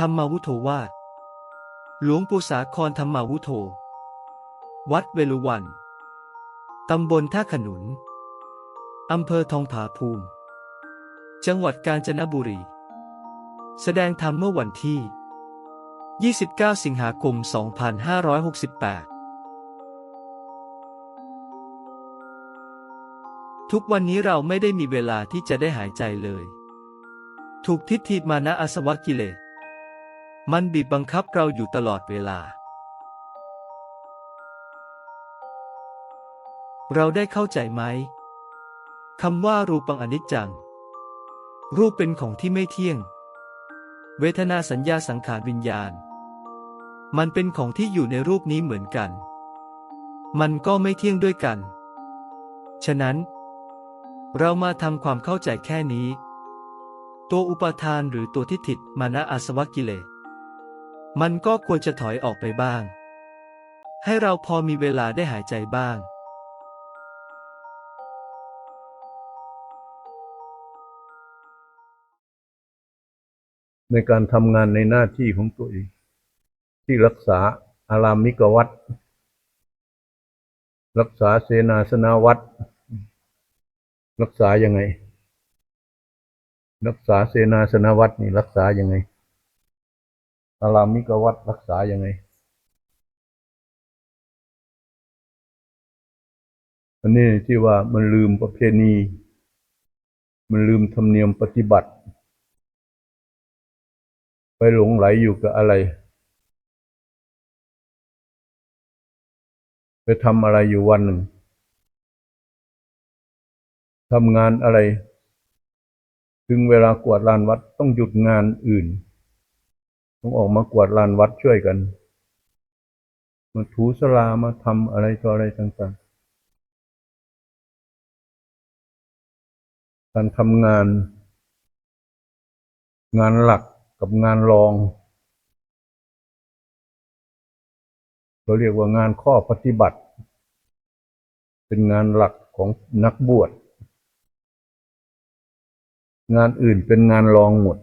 ธรรมวุโธวาดหลวงปู่สาครธรรมวุโธ วัดเวลุวัน ตำบลท่าขนุน อำเภอทองผาภูมิ จังหวัดกาญจนบุรี แสดงธรรมเมื่อวันที่ 29 สิงหาคม 2568 ทุกวันนี้เราไม่ได้มีเวลาที่จะได้หายใจเลย ถูกทิฏฐิมานะอาสวะกิเลส มันบีบบังคับเราอยู่ตลอดเวลา เราได้เข้าใจไหมคำว่ารูปังอนิจจัง รูปเป็นของที่ไม่เที่ยง เวทนาสัญญาสังขารวิญญาณ มันเป็นของที่อยู่ในรูปนี้เหมือนกัน มันก็ไม่เที่ยงด้วยกัน ฉะนั้น เรามาทำความเข้าใจแค่นี้ ตัวอุปทานหรือตัวทิฏฐิมานะอาสวะกิเลส มันก็ควรจะถอยออกไปบ้าง ให้เราพอมีเวลาได้หายใจบ้าง ในการทำงานในหน้าที่ของตัวเอง ที่รักษาอารามิกวัดรักษาเสนาสนาวัดรักษายังไง รักษาเสนาสนาวัดนี่รักษายังไง อารามิกวัดรักษายังไง อันนี้ที่ว่ามันลืมประเพณี มันลืมธรรมเนียมปฏิบัติ ไปหลงไหลอยู่กับอะไร ไปทำอะไรอยู่วันหนึ่งทำงานอะไร ถึงเวลากวาดลานวัดต้องหยุดงานอื่น ต้องออกมากวาดลานวัดช่วยกัน มาถูสลามาทำอะไรต่ออะไรต่างๆ การทำงาน งานหลักกับงานรองเราเรียกว่างานข้อปฏิบัติ เป็นงานหลักของนักบวช งานอื่นเป็นงานรองหมด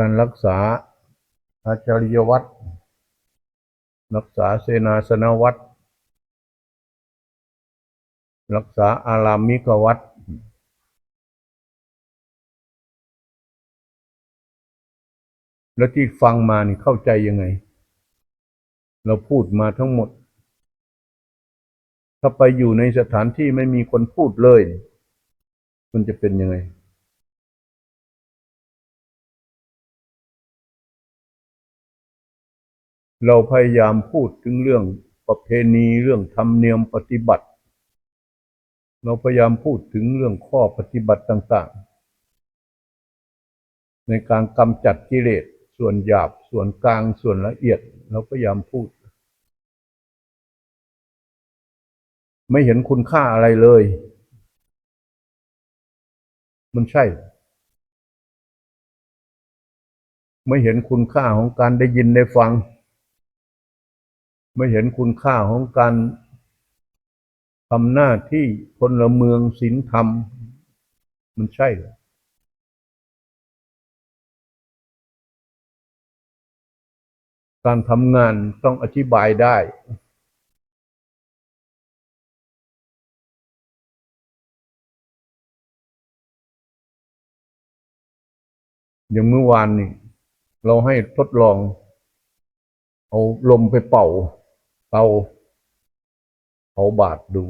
การรักษาอาจาริยวัตรรักษาเสนาสนวัตรรักษาอารามิกวัตรแล้วที่ฟังมานี่เข้าใจยังไง เราพูดมาทั้งหมด ถ้าไปอยู่ในสถานที่ไม่มีคนพูดเลย มันจะเป็นยังไง เราพยายามพูดถึงเรื่องประเพณีเรื่องธรรมเนียมปฏิบัติ เราพยายามพูดถึงเรื่องข้อปฏิบัติต่างๆ ในการกำจัดกิเลสส่วนหยาบส่วนกลางส่วนละเอียด เราพยายามพูด ไม่เห็นคุณค่าอะไรเลย มันใช่ ไม่เห็นคุณค่าของการได้ยินได้ฟัง ไม่เห็นคุณค่าของการทำหน้าที่พลเมืองศีลธรรม มันใช่หรอการทำงานต้องอธิบายได้ อย่างเมื่อวานนี่ เราให้ทดลอง เอาลมไปเป่า ตาเผาบาทดู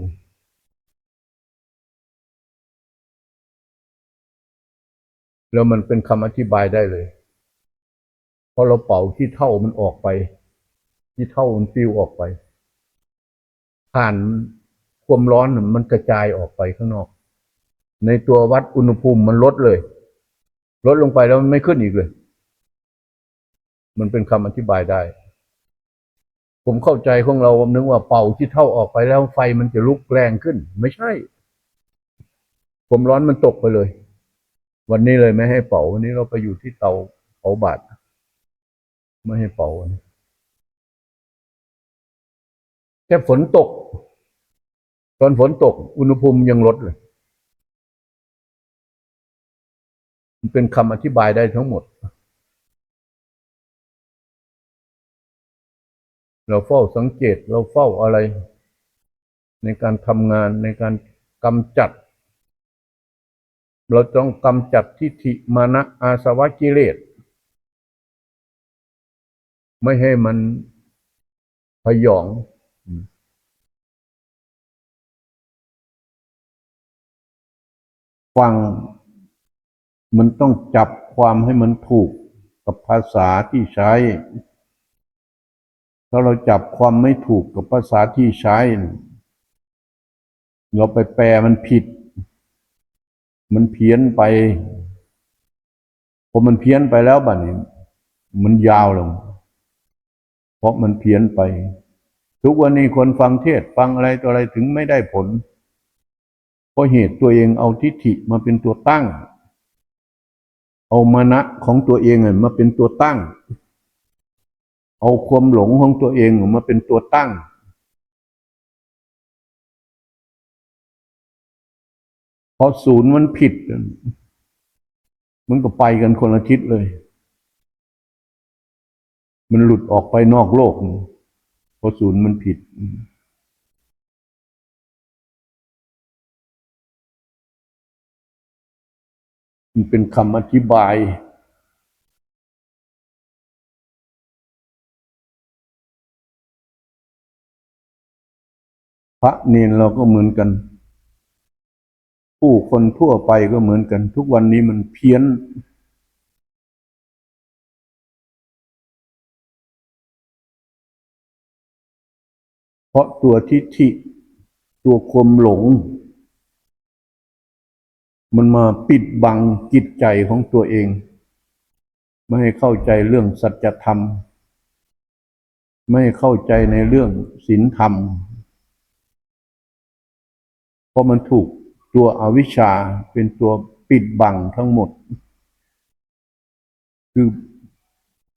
แล้วมันเป็นคำอธิบายได้เลยพอเราเป่าที่เท่ามันออกไปที่เท่ามันฟิวออกไป ผ่านความร้อนมันกระจายออกไปข้างนอก ในตัววัดอุณหภูมิมันลดเลย ลดลงไปแล้วมันไม่ขึ้นอีกเลย มันเป็นคำอธิบายได้ ผมเข้าใจของเราผมนึกว่าเป่าที่เท่าออกไปแล้วไฟมันจะลุกแรงขึ้น ไม่ใช่ความร้อนมันตกไปเลย วันนี้เลยไม่ให้เป่า วันนี้เราไปอยู่ที่เตาเผาบาตรไม่ให้เป่านนแค่ฝนตก ตอนฝนตก อุณหภูมิยังลดเลยมันเป็นคำอธิบายได้ทั้งหมด เราเฝ้าสังเกตเราเฝ้าอะไร ในการทำงานในการกำจัด เราต้องกำจัดทิฏฐิมานะอาสวะกิเลส ไม่ให้มันพยองฟังมันต้องจับความให้มันถูกกับภาษาที่ใช้ ถ้าเราจับความไม่ถูกกับภาษาที่ใช้ เราไปแปลมันผิด มันเพี้ยนไปพอมันเพี้ยนไปแล้วบัดนี้ มันยาวลง เพราะมันเพี้ยนไป ทุกวันนี้คนฟังเทศฟังอะไรต่ออะไรถึงไม่ได้ผล เพราะเหตุตัวเองเอาทิฏฐิมาเป็นตัวตั้ง เอามานะของตัวเองมาเป็นตัวตั้ง เอาความหลงของตัวเองมาเป็นตัวตั้งพอศูนย์มันผิด มันก็ไปกันคนละทิศเลย มันหลุดออกไปนอกโลกเพราะศูนย์มันผิด มันเป็นคำอธิบาย พระเนนเราก็เหมือนกัน ผู้คนทั่วไปก็เหมือนกัน ทุกวันนี้มันเพี้ยน เพราะตัวทิฏฐิ ตัวความหลง มันมาปิดบังจิตใจของตัวเอง ไม่ให้เข้าใจเรื่องสัจธรรม ไม่ให้เข้าใจในเรื่องศีลธรรม ราะมันถูกตัวอวิชชาเป็นตัวปิดบังทั้งหมด คือ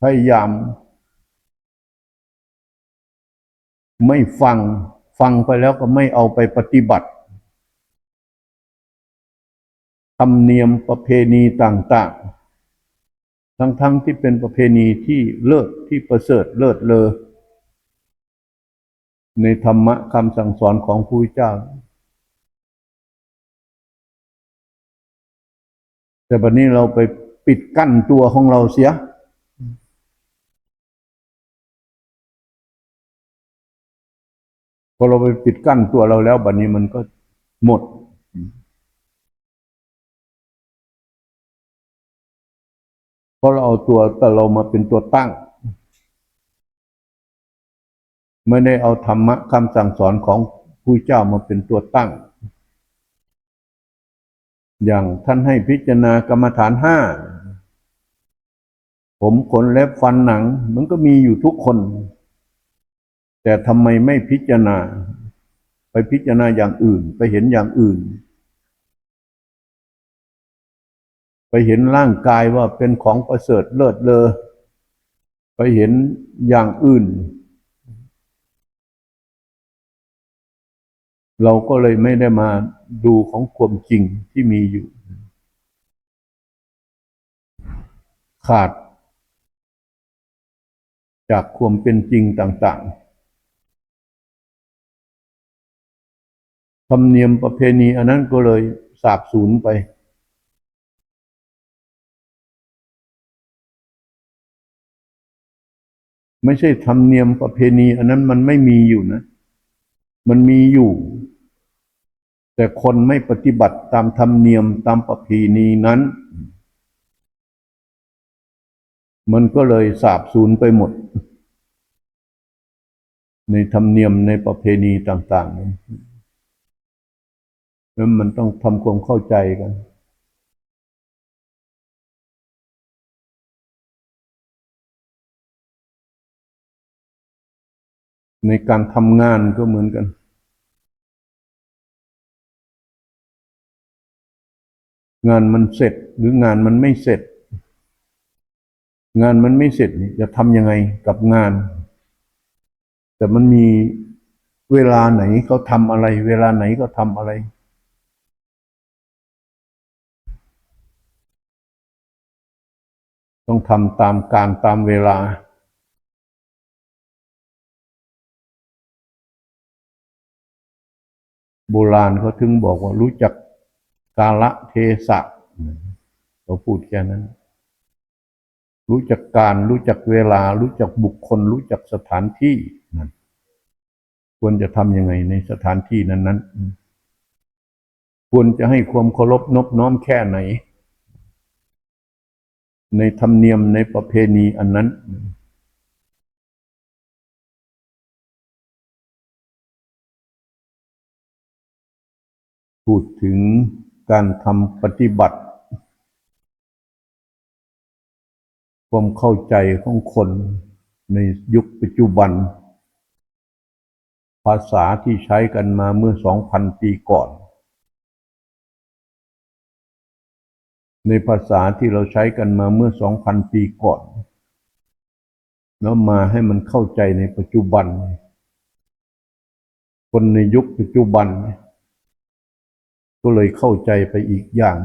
พยายาม ไม่ฟังฟังไปแล้วก็ไม่เอาไปปฏิบัติธรรมเนียมประเพณีต่างๆ ทั้งๆที่เป็นประเพณีที่เลิศที่ประเสริฐเลิศเลอในธรรมะคำสั่งสอนของพระพุทธเจ้า แต่บัดนี้เราไปปิดกั้นตัวของเราเสีย พอเราไปปิดกั้นตัวเราแล้ว บัดนี้มันก็หมด เพราะเราเอาตัวแต่เรามาเป็นตัวตั้ง ไม่ได้เอาธรรมะคำสั่งสอนของผู้เจ้ามาเป็นตัวตั้ง อย่างท่านให้พิจารณากรรมฐานห้า ผมขนเล็บฟันหนัง มันก็มีอยู่ทุกคน แต่ทำไมไม่พิจารณา ไปพิจารณาอย่างอื่น ไปเห็นอย่างอื่น ไปเห็นร่างกายว่าเป็นของประเสริฐเลิศเลอไปเห็นอย่างอื่น เราก็เลยไม่ได้มาดูของความจริงที่มีอยู่ ขาด จากความเป็นจริงต่างๆธรรมเนียมประเพณีอันนั้นก็เลยสาบสูญไป ไม่ใช่ธรรมเนียมประเพณี อันนั้นมันไม่มีอยู่นะ มันมีอยู่ แต่คนไม่ปฏิบัติตามธรรมเนียมตามประเพณีนั้น มันก็เลยสาบสูญไปหมด ในธรรมเนียมในประเพณีต่างๆนั้นมันต้องทำความเข้าใจกัน ในการทำงานก็เหมือนกันงานมันเสร็จหรืองานมันไม่เสร็จ งานมันไม่เสร็จจะทำยังไงกับงาน แต่มันมีเวลาไหนเขาทำอะไร เวลาไหนก็ทำอะไร ต้องทำตามการตามเวลา โบราณเขาถึงบอกว่ารู้จักกาละเทศะเราพูดแค่นั้น รู้จักการรู้จักเวลา รู้จักบุคคล รู้จักสถานที่นั่นควรจะทำยังไงในสถานที่นั้น ๆ ควรจะให้ความเคารพนบน้อมแค่ไหน ในธรรมเนียมในประเพณีอันนั้น พูดถึงการทำปฏิบัติ ความเข้าใจของคนในยุคปัจจุบัน ภาษาที่ใช้กันมาเมื่อสองพันปีก่อน ในภาษาที่เราใช้กันมาเมื่อสองพันปีก่อน แล้วมาให้มันเข้าใจในปัจจุบัน คนในยุคปัจจุบัน ก็เลยเข้าใจไปอีกอย่าง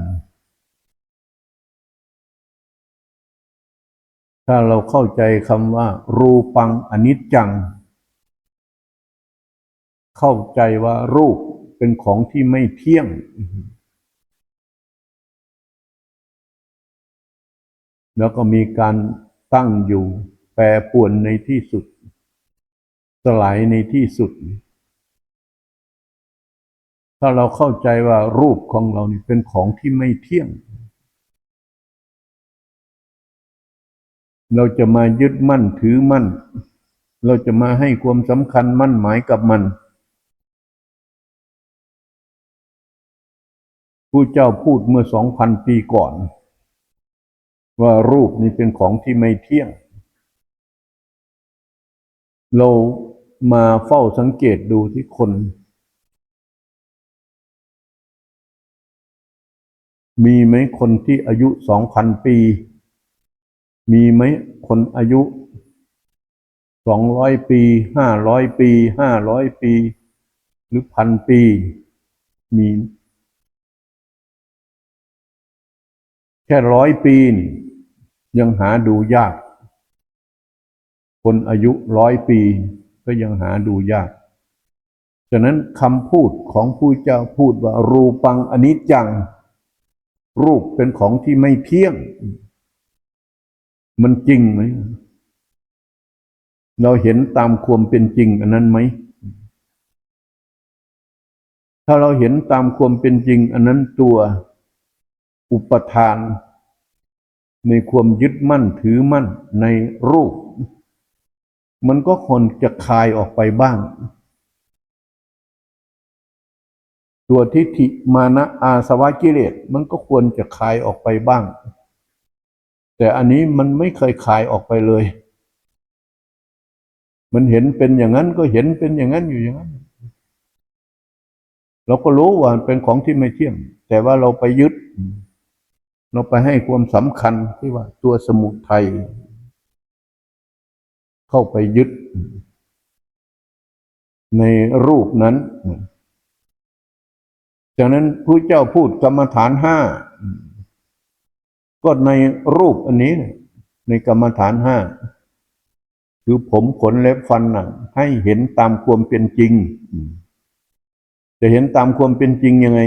ถ้าเราเข้าใจคำว่า รูปังอนิจจัง เข้าใจว่ารูปเป็นของที่ไม่เที่ยง แล้วก็มีการตั้งอยู่ แปรปรวนในที่สุด สลายในที่สุด ถ้าเราเข้าใจว่ารูปของเรานี่เป็นของที่ไม่เที่ยง เราจะมายึดมั่นถือมั่น เราจะมาให้ความสำคัญมั่นหมายกับมันผู้เจ้าพูดเมื่อสองพันปีก่อน ว่ารูปนี้เป็นของที่ไม่เที่ยง เรามาเฝ้าสังเกตดูที่คน มีไหมคนที่อายุสองพันปี มีไหมคนอายุสองร้อยปีห้าร้อยปีห้าร้อยปี หรือพันปี มี แค่ร้อยปีนี่ยังหาดูยาก คนอายุร้อยปี ก็ยังหาดูยากฉะนั้นคำพูดของผู้เจ้าพูดว่ารูปังอนิจจัง รูปเป็นของที่ไม่เที่ยง มันจริงไหม เราเห็นตามความเป็นจริงอันนั้นไหม ถ้าเราเห็นตามความเป็นจริง อันนั้นตัวอุปทาน ในความยึดมั่นถือมั่นในรูป มันก็คนจะคลายออกไปบ้าง ตัวทิฏฐิมานะอาสวะกิเลสมันก็ควรจะคลายออกไปบ้าง แต่อันนี้มันไม่เคยคลายออกไปเลย มันเห็นเป็นอย่างนั้นก็เห็นเป็นอย่างนั้นอยู่อย่างนั้น เราก็รู้ว่าเป็นของที่ไม่เที่ยงแต่ว่าเราไปยึด เราไปให้ความสำคัญที่ว่าตัวสมุทัยเข้าไปยึด ในรูปนั้น จากนั้นพระเจ้าพูดกรรมฐานห้าก็ในรูปอันนี้ ในกรรมฐานห้าคือผมขนเล็บฟันหนังให้เห็นตามความเป็นจริง จะเห็นตามความเป็นจริงยังไง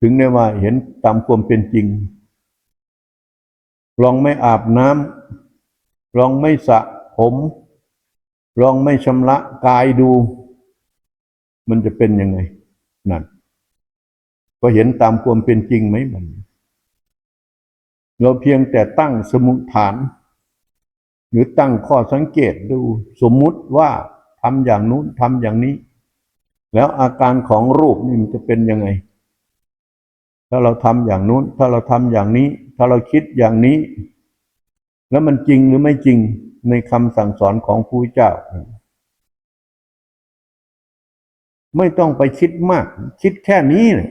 ถึงได้ว่าเห็นตามความเป็นจริง ลองไม่อาบน้ำลองไม่สระผม ลองไม่ชำระกายดู มันจะเป็นยังไงนั่นก็เห็นตามความเป็นจริงไหมมัน เราเพียงแต่ตั้งสมุฐาน หรือตั้งข้อสังเกตดูสมมุติว่าทำอย่างนู้นทำอย่างนี้ แล้วอาการของรูปนี่มันจะเป็นยังไง ถ้าเราทำอย่างนู้น ถ้าเราทำอย่างนี้ ถ้าเราคิดอย่างนี้ แล้วมันจริงหรือไม่จริงในคำสั่งสอนของผู้เจ้า ไม่ต้องไปคิดมาก คิดแค่นี้เนี่ย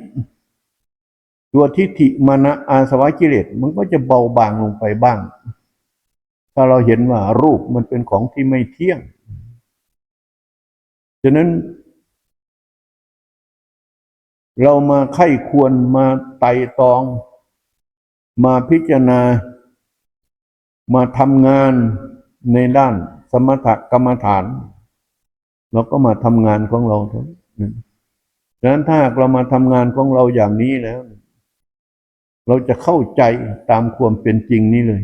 ตัวทิฏฐิมานะอาสวะกิเลสมันก็จะเบาบางลงไปบ้าง ถ้าเราเห็นว่ารูปมันเป็นของที่ไม่เที่ยงฉะนั้น เรามาไข้ควรมาไต่ตอง มาพิจารณา มาทำงานในด้านสมถกรรมฐาน เราก็มาทำงานของเราเท่านั้น ดังนั้นถ้าเรามาทำงานของเราอย่างนี้แล้ว เราจะเข้าใจตามความเป็นจริงนี้เลย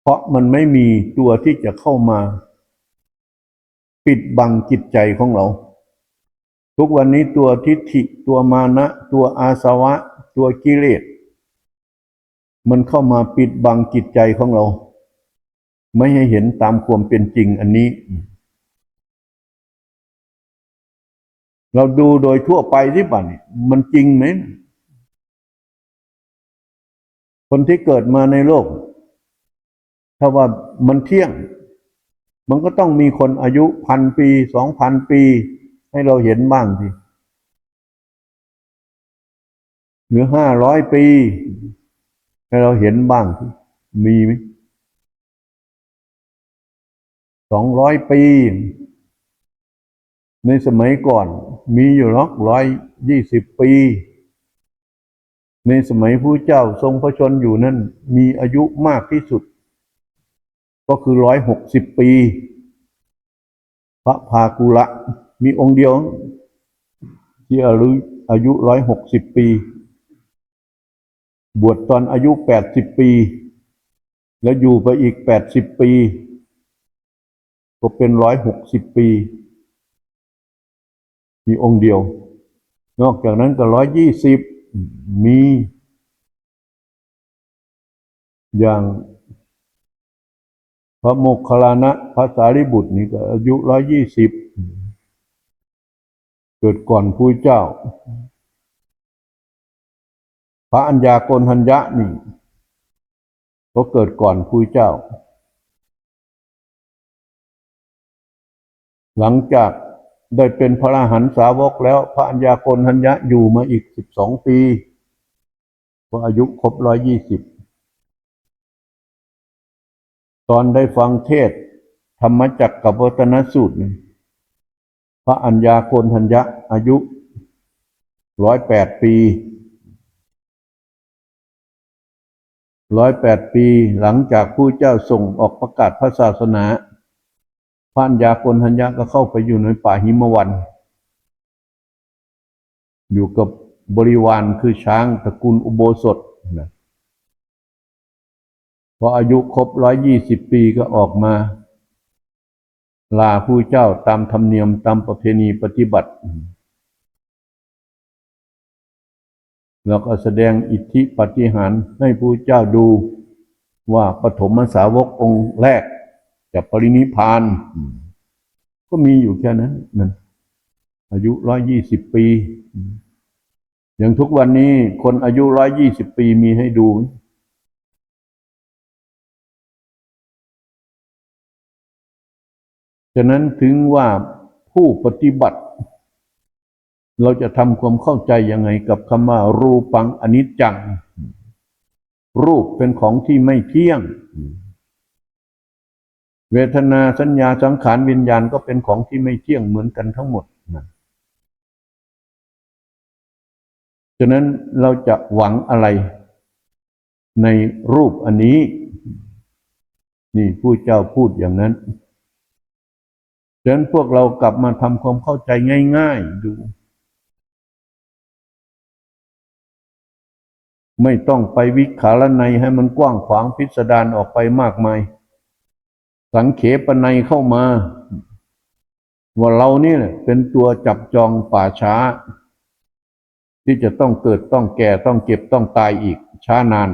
เพราะมันไม่มีตัวที่จะเข้ามา ปิดบังจิตใจของเรา ทุกวันนี้ตัวทิฏฐิตัวมานะ ตัวอาสวะ ตัวกิเลสมันเข้ามาปิดบังจิตใจของเรา ไม่ให้เห็นตามความเป็นจริงอันนี้ เราดูโดยทั่วไปที่บัดนี้มันจริงไหม คนที่เกิดมาในโลก ถ้าว่ามันเที่ยง มันก็ต้องมีคนอายุพันปีสองพันปี ให้เราเห็นบ้างสิหรือห้าร้อยปี ให้เราเห็นบ้าง มีไหม สองร้อยปี ในสมัยก่อนมีอยู่หรอกร้อยยี่สิบปี ในสมัยผู้เจ้าทรงพระชนอยู่นั้น มีอายุมากที่สุด ก็คือร้อยหกสิบปี พระพากุละมีองค์เดียว ที่อายุร้อยหกสิบปี บวชตอนอายุแปดสิบปี แล้วอยู่ไปอีกแปดสิบปี ก็เป็นร้อยหกสิบปี มีองค์เดียว นอกจากนั้นก็ร้อยยี่สิบมี อย่างพระโมคคัลลานะพระสารีบุตรนี่ก็อายุร้อยยี่สิบเกิดก่อนผู้เจ้า พระอัญญาโกณทัญญะนี่ก็เกิดก่อนผู้เจ้า หลังจากได้เป็นพระอรหันตสาวกแล้วพระอัญญาโกณทัญญะอยู่มาอีกสิบสองปีก็อายุครบร้อยยี่สิบตอนได้ฟังเทศ ธรรมจักรกับวัตนสูตร พระอัญญาโกณทัญญะอายุร้อยแปดปีร้อยแปดปีหลังจากผู้เจ้าส่งออกประกาศพระศาสนา พระัญญาโกณทัญญะก็เข้าไปอยู่ในป่าหิมวัน อยู่กับบริวารคือช้างตระกูลอุโบสถนะพออายุครบร้อยยี่สิบปีก็ออกมา ลาผู้เจ้าตามธรรมเนียมตามประเพณีปฏิบัติ แล้วก็แสดงอิทธิปฏิหารให้ผู้เจ้าดูว่าปฐมสาวกองค์แรก จะปรินิพพาน ก็มีอยู่แค่นั้นนั่นอายุร้อยยี่สิบปี อย่างทุกวันนี้คนอายุร้อยยี่สิบปีมีให้ดู ฉะนั้นถึงว่าผู้ปฏิบัติ เราจะทำความเข้าใจยังไงกับคำว่ารูปังอนิจจัง รูปเป็นของที่ไม่เที่ยง เวทนาสัญญาสังขารวิญญาณก็เป็นของที่ไม่เที่ยงเหมือนกันทั้งหมดนะฉะนั้นเราจะหวังอะไรในรูปอันนี้ นี่ผู้เจ้าพูดอย่างนั้นฉะนั้นพวกเรากลับมาทำความเข้าใจง่าย ๆ ดู ไม่ต้องไปวิขารในให้มันกว้างขวางพิสดารออกไปมากมาย สังเขปนัยเข้ามา ว่าเรานี่แหละเป็นตัวจับจองป่าช้า ที่จะต้องเกิดต้องแก่ต้องเจ็บต้องตายอีกช้านาน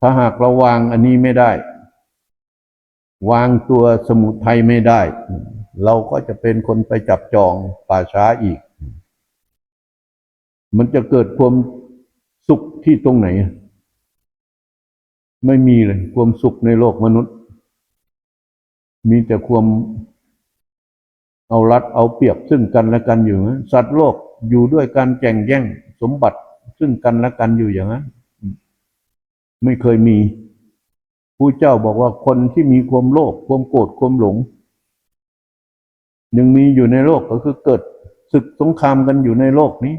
ถ้าหากเราวางอันนี้ไม่ได้ วางตัวสมุทัยไม่ได้ เราก็จะเป็นคนไปจับจองป่าช้าอีก มันจะเกิดความสุขที่ตรงไหน ไม่มีเลยความสุขในโลกมนุษย์ มีแต่ความเอารัดเอาเปรียบซึ่งกันและกันอยู่นะสัตว์โลกอยู่ด้วยการแข่งแย่งสมบัติซึ่งกันและกันอยู่อย่างนั้นไม่เคยมีผู้เจ้าบอกว่าคนที่มีความโลภความโกรธความหลง ยังมีอยู่ในโลกก็คือเกิดศึกสงครามกันอยู่ในโลกนี้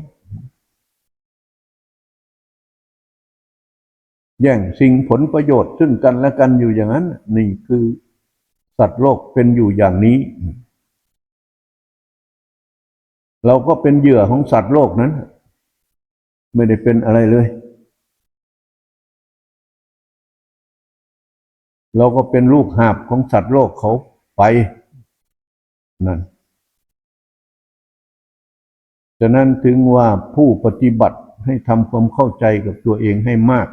แย่งสิ่งผลประโยชน์ซึ่งกันและกันอยู่อย่างนั้น นี่คือ สัตว์โลกเป็นอยู่อย่างนี้ เราก็เป็นเหยื่อของสัตว์โลกนั้น ไม่ได้เป็นอะไรเลย เราก็เป็นลูกหาบของสัตว์โลกเขาไปนั่นฉะนั้นถึงว่าผู้ปฏิบัติให้ทำความเข้าใจกับตัวเองให้มาก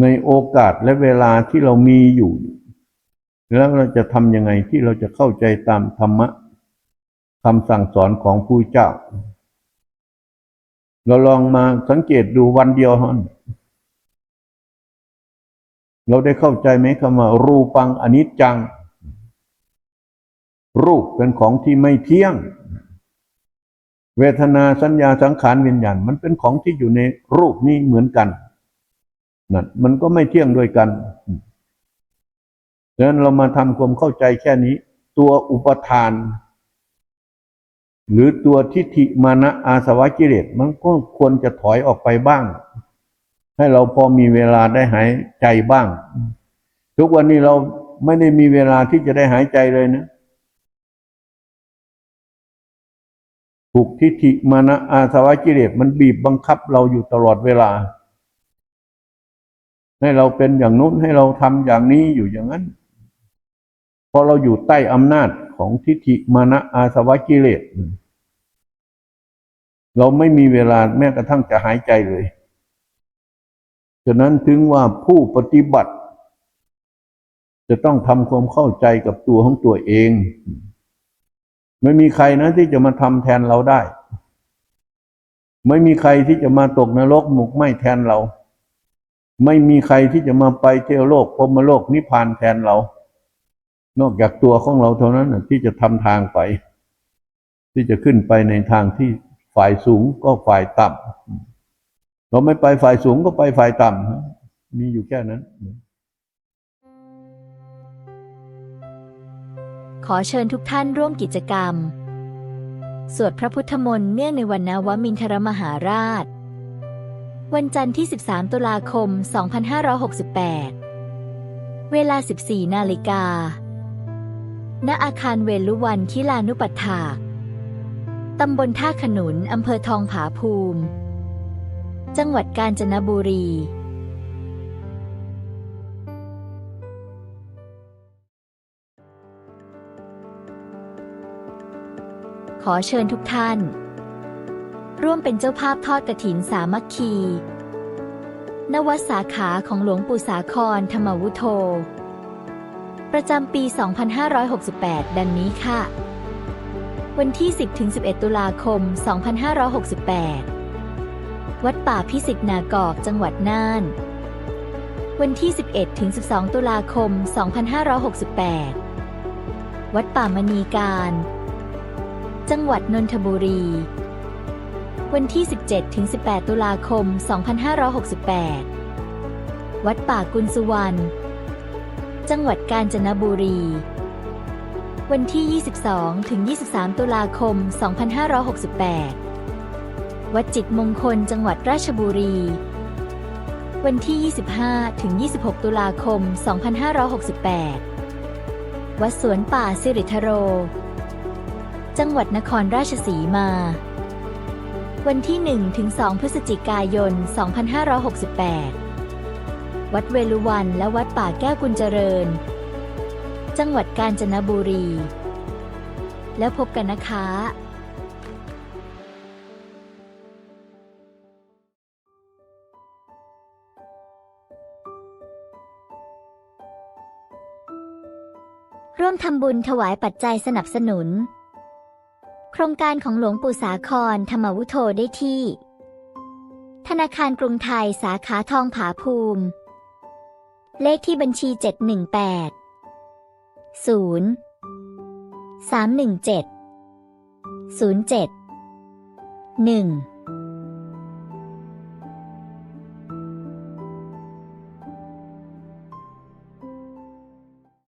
ในโอกาสและเวลาที่เรามีอยู่ แล้วเราจะทำยังไงที่เราจะเข้าใจตามธรรมะคำสั่งสอนของผู้เจ้า เราลองมาสังเกตดูวันเดียวเท่านั้นเราได้เข้าใจไหมคำว่า รูปังอนิจจัง รูปเป็นของที่ไม่เที่ยง เวทนาสัญญาสังขารวิญญาณ มันเป็นของที่อยู่ในรูปนี้เหมือนกัน นั่นมันก็ไม่เที่ยงด้วยกันดังนั้นเรามาทำความเข้าใจแค่นี้ ตัวอุปทาน หรือตัวทิฏฐิมานะอาสวะกิเลสมันก็ควรจะถอยออกไปบ้าง ให้เราพอมีเวลาได้หายใจบ้าง ทุกวันนี้เราไม่ได้มีเวลาที่จะได้หายใจเลยนะถูกทิฏฐิมานะอาสวะกิเลสมันบีบบังคับเราอยู่ตลอดเวลา ให้เราเป็นอย่างนู้นให้เราทำอย่างนี้อยู่อย่างนั้นพราะเราอยู่ใต้อำนาจของทิฏฐิมานะอาสวะกิเลสเราไม่มีเวลาแม้กระทั่งจะหายใจเลยฉะนั้นถึงว่าผู้ปฏิบัติ จะต้องทำความเข้าใจกับตัวของตัวเอง ไม่มีใครนะที่จะมาทำแทนเราได้ ไม่มีใครที่จะมาตกนรกหมกไหมแทนเรา ไม่มีใครที่จะมาไปเที่ยวโลกพรมโลกนิพพานแทนเรา นอกจากตัวของเราเท่านั้นที่จะทำทางไป ที่จะขึ้นไปในทางที่ฝ่ายสูงก็ฝ่ายต่ำเราไม่ไปฝ่ายสูงก็ไปฝ่ายต่ำมีอยู่แค่นั้น ขอเชิญทุกท่านร่วมกิจกรรม สวดพระพุทธมนต์เนื่องในวันนวมินทรมหาราช วันจันทร์ที่ 13 ตุลาคม 2568 เวลา 14 นาฬิกา ณ อาคารเวลุวันคิลานุปัฏฐาก ตำบลท่าขนุน อำเภอทองผาภูมิ จังหวัดกาญจนบุรี ขอเชิญทุกท่าน ร่วมเป็นเจ้าภาพทอดกระถินสามัคคี นวัดสาขาของหลวงปู่สาครธรรมวุโธ ประจำปี 2568 ดังนี้ค่ะ วันที่ 10-11 ตุลาคม 2568 วัดป่าพิสิทธนากอกจังหวัดน่าน วันที่ 11-12 ตุลาคม 2568 วัดป่ามณีการ จังหวัดนนทบุรี วันที่ 17-18 ตุลาคม 2568 วัดป่ากุลสุวรรณ จังหวัดกาญจนบุรี วันที่ 22-23 ตุลาคม 2568 วัดจิตมงคลจังหวัดราชบุรี วันที่ 25-26 ตุลาคม 2568 วัดสวนป่าสิริทโร จังหวัดนครราชสีมา วันที่ 1-2 พฤศจิกายน 2568 วัดเวลุวันและวัดป่าแก้วกุญเจริญ จังหวัดกาญจนบุรี แล้วพบกันนะคะร่วมทำบุญถวายปัจจัยสนับสนุน ครงการของหลวงปู่สาครธรรมวุโธได้ที่ ธนาคารกรุงไทยสาขาทองผาภูมิ เลขที่บัญชี 718 0 317 07 1